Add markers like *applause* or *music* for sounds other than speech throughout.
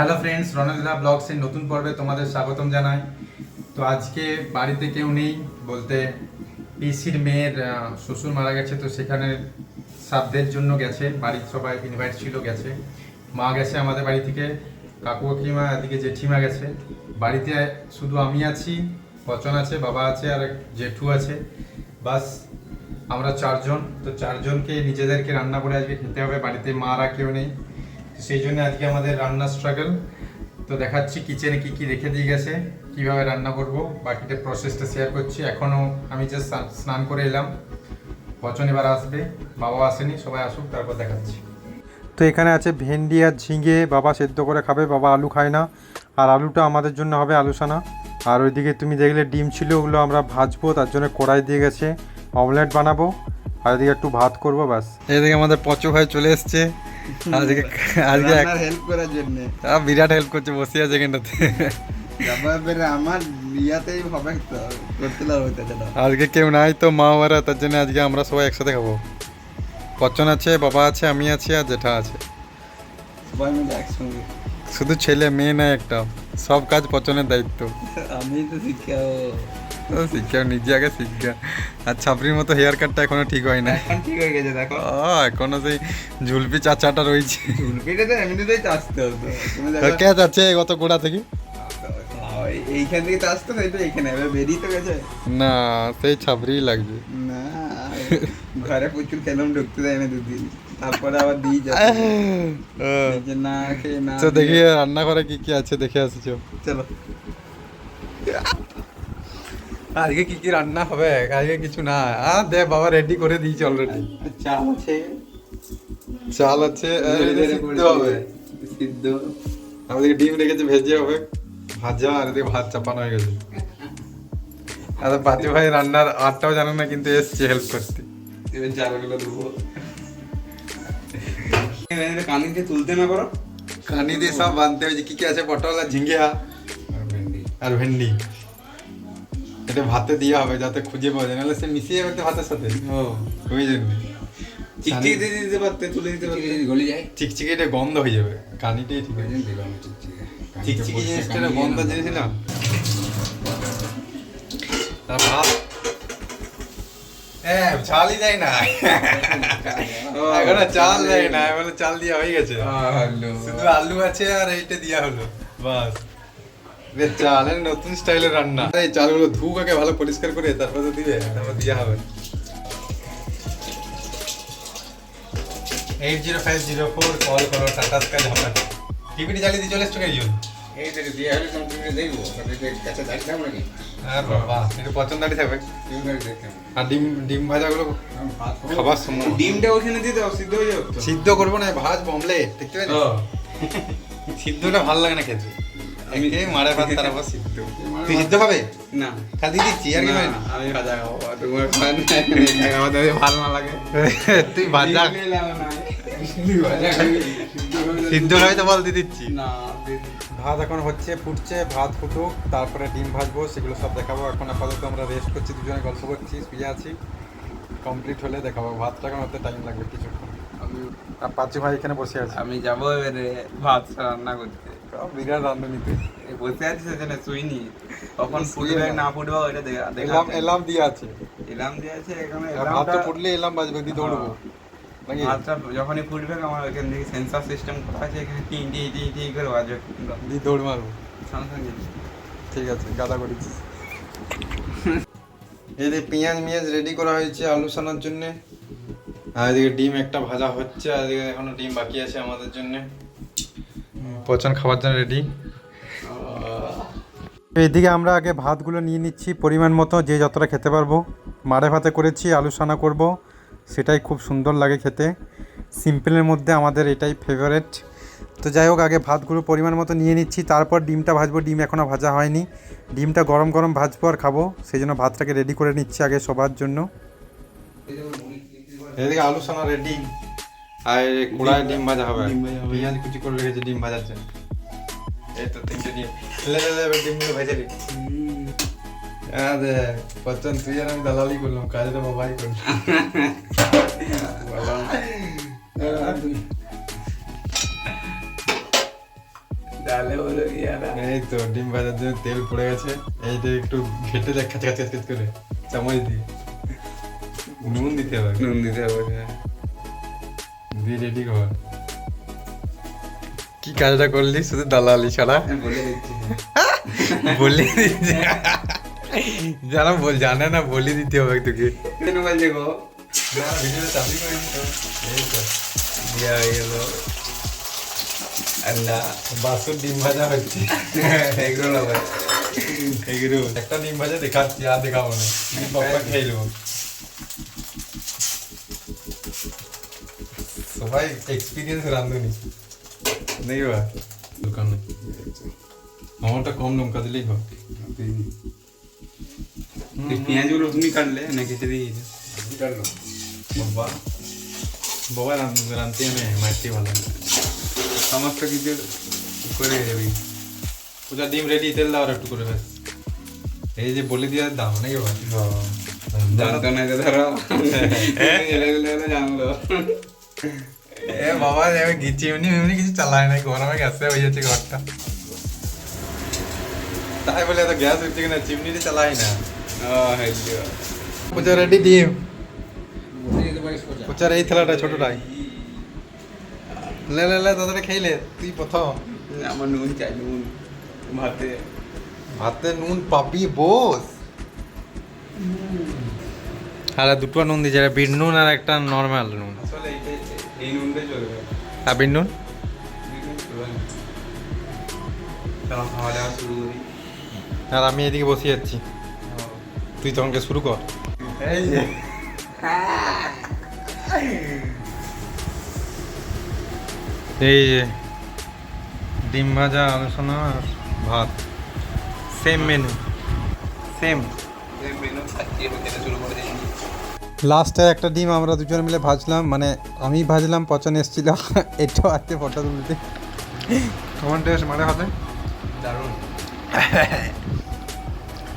Hello friends রণলীলা ব্লগসের নতুন পর্বে তোমাদের স্বাগতম জানাই। তো আজকে বাড়িতে কেউ নেই বলতে পিসির মেয়ের শ্বশুর মারা গেছে, তো সেখানে শ্রাদ্ধের জন্য গেছে, বাড়ির সবাই ইনভাইট ছিল, গেছে। মা গেছে আমাদের বাড়ি থেকে, কাকু কাকিমা, এদিকে জেঠিমা গেছে। বাড়িতে শুধু আমি আছি, পচন আছে, বাবা আছে আর জেঠু আছে। বাস, আমরা চারজন, তো চারজনকে নিজেদেরকে রান্না করে আজকে খেতে হবে, বাড়িতে মারা কেউ নেই। সেই জন্য আজকে আমাদের রান্না স্ট্রাগল তো দেখাচ্ছি কিচেনে কি কি রেখে দিয়ে গেছে কীভাবে রান্না করব বাকিটা প্রসেসটা শেয়ার করছি। এখনও আমি যে স্নান করে এলাম। পচন এবার আসবে বাবা আসেনি সবাই আসুক তারপর দেখাচ্ছি। তো এখানে আছে ভেন্ডি আর ঝিঙে বাবা সেদ্ধ করে খাবে বাবা আলু খায় না। আর আলুটা আমাদের জন্য হবে আলুসানা। আর ওইদিকে তুমি দেখলে ডিম ছিল ওগুলো আমরা ভাজবো তার জন্য কড়াই দিয়ে গেছে অমলেট বানাবো। আর এদিকে একটু ভাত করব ব্যাস। এদিকে আমাদের পচু ভাই চলে এসছে। *laughs* আজকে আজকে হেল্প করার জন্য। বিরাট হেল্প করছে বসে আছে এখানটাতে। আমার ইয়াতেই হবে তো করতে আজকে কেউ নাই তো মা ওরা তার জন্য আজকে আমরা সবাই একসাথে খাব। পচন আছে বাবা আছে আমি আছি আর জেঠা আছে। সবাই মিলে একসঙ্গে। শুধু ছেলে মেয়ে নাই একটা। সব কাজ পচনের দায়িত্ব। আমি তো শিক্ষাও ও। শিক্ষা নিজে আগে শিক্ষা। আর ছাপড়ির মতো হেয়ার কাটটা এখনও ঠিক হয় না। এখন ঠিক হয়ে গেছে দেখো। এখনও সেই ঝুলপি চাচাটা রয়েছে। চুলপিটা তো এমনিতেই তো আসতে হতো তো কে যাচ্ছে গত গোড়া থেকে? এই- এইখান থেকে তো আসতো না এটা এইখানে এবার বেরিয়ে তো গেছে। না সেই ছাপড়িই লাগছে না ঘরে প্রচুর খেলাম ঢুকতে দেয় না দুদিন। তারপরে আবার দিয়ে যাবে না খেয়ে না তো দেখি রান্নাঘরে কি কি আছে দেখে আসছো চলো। আজকে কি কি রান্না হবে? আজকে কিছু না। আর দে বাবা রেডি করে দিয়েছে অলরেডি চাল আছে। চাল আছে সিদ্ধ হবে। সিদ্ধ। আমাদেরকে ডিম রেখেছে ভেজে হবে। ভাজা আর এদিকে ভাত চাপানো হয়ে গেছে। আর বাতি ভাই রান্নার আটটাও জানে না কিন্তু এসছে হেল্প করতে। এবার চালগুলো দেবো কানিতে তুলতে না করো কানি দিয়ে সব বানতে হয়েছে কি কি আছে পটল আর ঝিঙ্গে। আর ভেন্ডি। এটা ভাতে দেওয়া হবে যাতে খুঁজে পাওয়া যায় নাহলে সে মিশিয়ে যাবে তো ভাতের সাথে। ও। ওই জন্য। চিকচিকি দিয়ে দিতে পারতে তুলে দিতে পারতে। গলি যায়। চিকচিকি এটা গন্ধ হয়ে যাবে কানিটাই ঠিক আছে। চিকচিকি। জিনিসটা গন্ধ জিনিস না তার ভাত। হ্যাঁ চালই দেয় না। এখনও চাল দেয় না বলে চাল দিয়া হয়ে গেছে। শুধু আলু আছে আর এইটা দিয়া হলো। বাস। চালের নতুন স্টাইলের রান্না। এই চালগুলো ধুক আগে ভালো পরিষ্কার করে তারপর তো দিবে তারপর দিয়া হবে। Eight zero five zero four call করো টাটা স্কাই ঝামেলা টিভিটি চালিয়ে দিয়ে চলে এসছো কেন এই তো দিয়ে হলে তুমি দেখব কাছে দাঁড়িয়ে থাকব নাকি? আর বাবা একটু পছন্দ দাঁড়িয়ে থাকবে। তুমি করে দেখতে আর ডিম ডিম ভাজাগুলো খাবার সময়। ডিমটা ওখানে দিয়ে দাও সিদ্ধ হয়ে যাবে সিদ্ধ করব না ভাজ অমলেট দেখতে পাই *laughs* সিদ্ধটা ভালো লাগে না খেতে। আমি মারে ভাত তার সিদ্ধ তুই সিদ্ধ খাবে না খালি দিচ্ছি আর কি হয় না আমি ভাজা খাব তোমার খান আমাদের ভালো না লাগে তুই ভাজা সিদ্ধ খাবি তো বল দিয়ে দিচ্ছি না ভাত এখন হচ্ছে ফুটছে ভাত ফুটুক তারপরে ডিম ভাজবো সেগুলো সব দেখাবো। এখন আপাতত আমরা রেস্ট করছি দুজনে গল্প করছি শুয়ে আছি। কমপ্লিট হলে দেখাবো। ভাতটা এখন হতে টাইম লাগবে কিছুক্ষণ। আর পাঁচু ভাই এখানে বসে আছে। আমি যাব এবারে ভাত রান্না করতে। বিরাট রাঁধুনিতে বসে আছি শুইনি। ফুটবে না। ফুটবে ওইটা এলাম দেখা এলাম দিয়ে আছে। এলাম দিয়ে আছে এখানে ভাতটা ফুটলে এলাম বাজবে দিয়ে দৌড়বো। ভাতটা যখনই ফুটবে আমার ওইখান থেকে সেন্সার সিস্টেম করা আছে এখানে টি টি টি টি করে বাজবে। দিয়ে দৌড় মারবো। সঙ্গে সঙ্গে। ঠিক আছে গাদা যে পেঁয়াজ মিয়াজ রেডি করা হয়েছে আলু সানার জন্য। আর এদিকে ডিম একটা ভাজা হচ্ছে আর এদিকে এখনও ডিম বাকি আছে আমাদের জন্য। পচন খাবার জন্য রেডি এইদিকে আমরা আগে ভাতগুলো নিয়ে নিচ্ছি পরিমাণ মতো যে যতটা খেতে পারব। মারে ভাতে করেছি আলু সানা করব সেটাই খুব সুন্দর লাগে খেতে। সিম্পলের মধ্যে আমাদের এটাই ফেভারেট তো যাই হোক আগে ভাতগুলো পরিমাণ মতো নিয়ে নিচ্ছি তারপর ডিমটা ভাজবো ডিম এখনও ভাজা হয়নি। ডিমটা গরম গরম ভাজবো আর খাব সেই জন্য ভাতটাকে রেডি করে নিচ্ছি আগে সবার জন্য। এদিকে আলু সানা রেডি আর কড়াই ডিম ভাজা হবে। ডিম ভাজা হবে। পেঁয়াজ কুচি করে রেখেছি ডিম ভাজার জন্য। এই তো তিনটে ডিম। লে লে লে ডিমগুলো ভেজে নি। হ্যাঁ বচ্চন তুই আর আমি দালালি করলাম কাজটা বাবাই করলাম আর? এই তো ডিম ভাজার জন্য তেল পড়ে গেছে। এইটা একটু ঘেটে দেখ কাছে কাছে কাছে করে। চামচ দিয়ে। নুন দিতে হবে। নুন দিতে হবে হ্যাঁ। দিয়ে রেডি কর কি কাজটা করলি? শুধু দালালি ছাড়া? বলে দিচ্ছি। বলে দিচ্ছে যারা বল জানে না বলে দিতে হবে তোকে। বলছে গো? হয়ে ডিম ভাজা হচ্ছে। এগুলো এগুলো। একটা ডিম ভাজা দেখাচ্ছি আর দেখাবো না। বাবা খেয়ে নেব। সবাই এক্সপিরিয়েন্স রাঁধুনি নেই বা? দোকানে। আমারটা কম লঙ্কা দিলেই হয় এই পেঁয়াজগুলো তুমি কাটলে না কেটে দিয়েছে বাবা। বাবা রান- রাঁধতে আমি মারতে ভালো। সমস্ত কিছু করে দেবে। পূজা ডিম রেডি তেল দাও আর একটু করে ব্যাস। এই যে বলে দেওয়ার দাম নাকি ভাই জানতো না যে ধরো। হলো জানলো। এ বাবা গিচি এমনি এমনি কিছু চালায় না গরমে গ্যাসে হয়ে যাচ্ছে ঘরটা। তাই বলে এত গ্যাস হচ্ছে কিনা চিমনিতে চালাই না। পূজা রেডি ডিম? পূজার এই থালাটা ছোটটাই। লে লে লে দাদাটা খেইলে তুই প্রথম। আমার নুন চাই নুন। ভাতে। ভাতে নুন পাবি বস। আর দুটো নুন দিয়েছে একটা বিট নুন আর একটা নর্মাল নুন। আসলে আর নুন? আর আমি এদিকে বসে যাচ্ছি। তুই তখনকে শুরু কর। এই যে, ডিম ভাজা আলোচনা আর ভাত। সেম মেনু সেম এই মেনু শুরু করে। লাস্টে একটা ডিম আমরা দুজন মিলে ভাজলাম মানে আমি ভাজলাম পচন এসেছিল। এটাও আছে ফটো তুলতে। কেমন টেস্ট মানে হবে? দারুণ।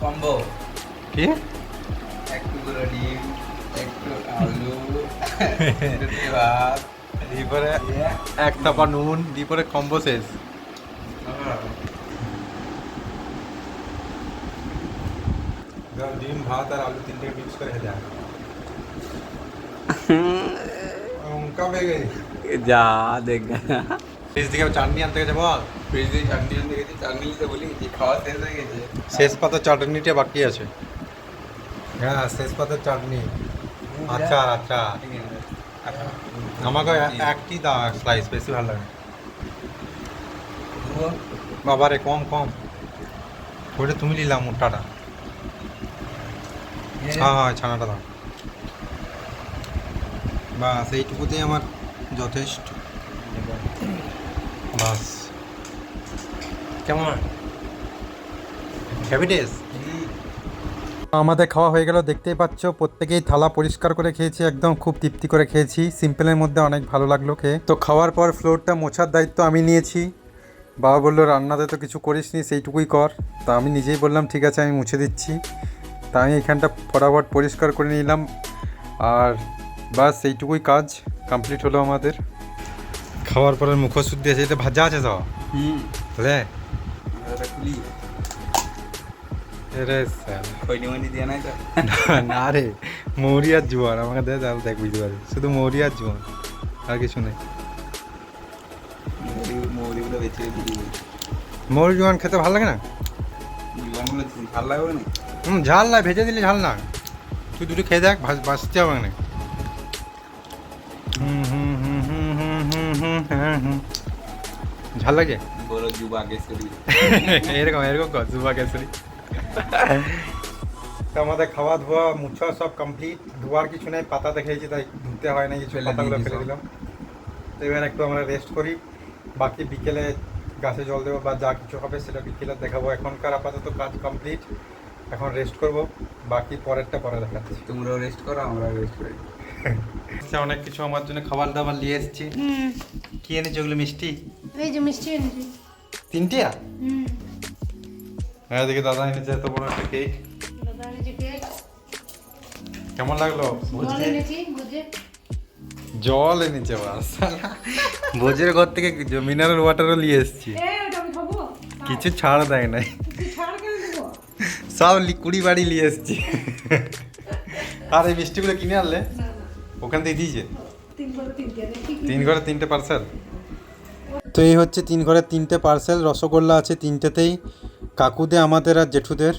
কম্বো। কি? একটু করে ডিম একটু আলু ভাত। দ্বিপরে এক টাপা নুন দ্বিপরে কম্বো শেষ। ডিম ভাত আর আলু তিনটে মিক্স করে খেতে যা দেখ। ফ্রিজ থেকে চাটনি আনতে গেছে বল? ফ্রিজে চাটনি আনতে গেছি চাটনি নিতে বলি গেছি খাওয়া শেষ হয়ে গেছে। শেষ পাতা চাটনিটা বাকি আছে। হ্যাঁ শেষ পাতার চাটনি। আচার আচার আমাকে একটি দাও স্লাইস বেশি ভালো লাগে। বাবারে কম কম। ওটা তুমি নিলাম মোটাটা হ্যাঁ হ্যাঁ ছানাটা দাও। বাস এইটুকুতেই আমার যথেষ্ট। বাস। কেমন? হ্যাবিটেস আমাদের খাওয়া হয়ে গেল, দেখতেই পাচ্ছ, প্রত্যেকেই থালা পরিষ্কার করে খেয়েছি, একদম খুব তৃপ্তি করে খেয়েছি। সিম্পলের মধ্যে অনেক ভালো লাগল খেয়ে। তো খাওয়ার পর ফ্লোরটা মোছার দায়িত্ব আমি নিয়েছি। বাবা বলল, রান্নাতে তো কিছু করিস নি, সেইটুকুই কর। তা আমি নিজেই বললাম, ঠিক আছে, আমি মুছে দিচ্ছি। তা আমি এখানটা ফটাফট পরিষ্কার করে নিলাম। আর বাস এইটুকুই কাজ কমপ্লিট হলো আমাদের। খাওয়ার পরে মুখশুদ্ধি আছে এটা ভাজা আছে তো? হুম। বুঝলে *laughs* না রে মৌরি আর জোয়ার আমাকে দেয় তাহলে দেখ বুঝতে পারি শুধু মৌরি আর জোয়ার আর কিছু নেই। মৌরি জোয়ান খেতে ভালো লাগে না? না হুম ঝাল না ভেজে দিলে ঝাল না। তুই দুটো খেয়ে দেখ বাঁচতে হবে না। ঝাল লাগে? বড় যুবা কেসরি এরকম এরকম কর জুবা কেসরি তো আমাদের খাওয়া ধোয়া মুছা সব কমপ্লিট ধোয়ার কিছু নেই পাতা দেখেছি তাই ধুতে হয় না কিছু পাতাগুলো ফেলে দিলাম। তো এবার একটু আমরা রেস্ট করি। বাকি বিকেলে গাছে জল দেবো বা যা কিছু হবে সেটা বিকেলে দেখাবো। এখনকার আপাতত কাজ কমপ্লিট এখন রেস্ট করব। বাকি পরেরটা পরে দেখাচ্ছি। তোমরাও রেস্ট করো আমরাও রেস্ট করি। আচ্ছা, অনেক কিছু আমার জন্য খাবার দাবার নিয়ে এসেছি। কি এনেছে ওগুলো মিষ্টি? এই যে মিষ্টি এনেছি। তিনটিয়া? হ্যাঁ দেখি দাদা এনেছে এত বড় একটা কেক দাদা এনেছি কেক কেমন লাগল? জল জল এনেছে বাস। ভোজের ঘর থেকে মিনারেল ওয়াটারও নিয়ে এসেছি। কিছু ছাড় দেয় নাই। সব কুড়ি বাড়ি নিয়ে এসছি। আর এই মিষ্টিগুলো কিনে আনলে? ওখান থেকে দিয়েছে তিন ঘরে তিনটে পার্সেল তো এই হচ্ছে তিন ঘরের তিনটে পার্সেল রসগোল্লা আছে তিনটেতেই কাকুদের আমাদের আর জেঠুদের।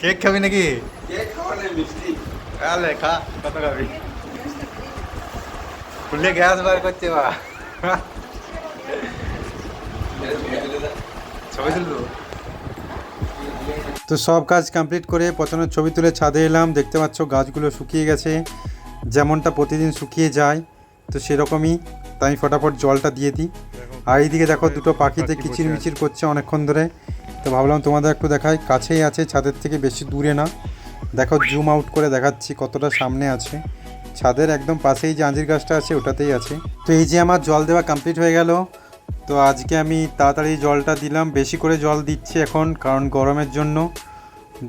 কেক খাবি নাকি? কে মিষ্টি। খা কত খাবি? খুলে গ্যাস বার করছে বা ছবি তুলবো? তো সব কাজ কমপ্লিট করে পচানোর ছবি তুলে ছাদে এলাম দেখতে পাচ্ছ গাছগুলো শুকিয়ে গেছে। যেমনটা প্রতিদিন শুকিয়ে যায় তো সেরকমই তাই আমি ফটাফট জলটা দিয়ে দিই। আর এইদিকে দেখো দুটো পাখিতে কিচির মিচির করছে অনেকক্ষণ ধরে। তো ভাবলাম তোমাদের একটু দেখাই কাছেই আছে ছাদের থেকে বেশি দূরে না। দেখো জুম আউট করে দেখাচ্ছি কতটা সামনে আছে। ছাদের একদম পাশেই যে আঞ্জির গাছটা আছে ওটাতেই আছে। তো এই যে আমার জল দেওয়া কমপ্লিট হয়ে গেল। তো আজকে আমি তাড়াতাড়ি জলটা দিলাম বেশি করে জল দিচ্ছি এখন কারণ গরমের জন্য।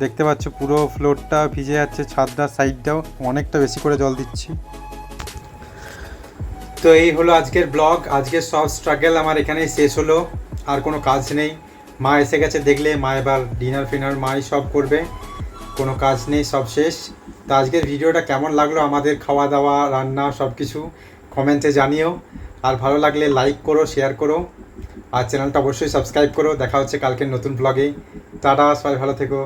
দেখতে পাচ্ছ পুরো ফ্লোরটা ভিজে যাচ্ছে ছাদটার সাইডটাও অনেকটা বেশি করে জল দিচ্ছি। তো এই হলো আজকের ব্লগ আজকের সব স্ট্রাগল আমার এখানেই শেষ হলো। আর কোনো কাজ নেই। মা এসে গেছে দেখলে, মা এবার ডিনার ফিনার, মাই সব করবে। কোনো কাজ নেই, সব শেষ। তো আজকের ভিডিওটা কেমন লাগল? আমাদের খাওয়া দাওয়া রান্না সব কিছু কমেন্টে জানিও। আর ভালো লাগলে লাইক করো শেয়ার করো। আর চ্যানেলটা অবশ্যই সাবস্ক্রাইব করো। দেখা হচ্ছে কালকের নতুন ব্লগে টাটা, সবাই ভালো থেকো।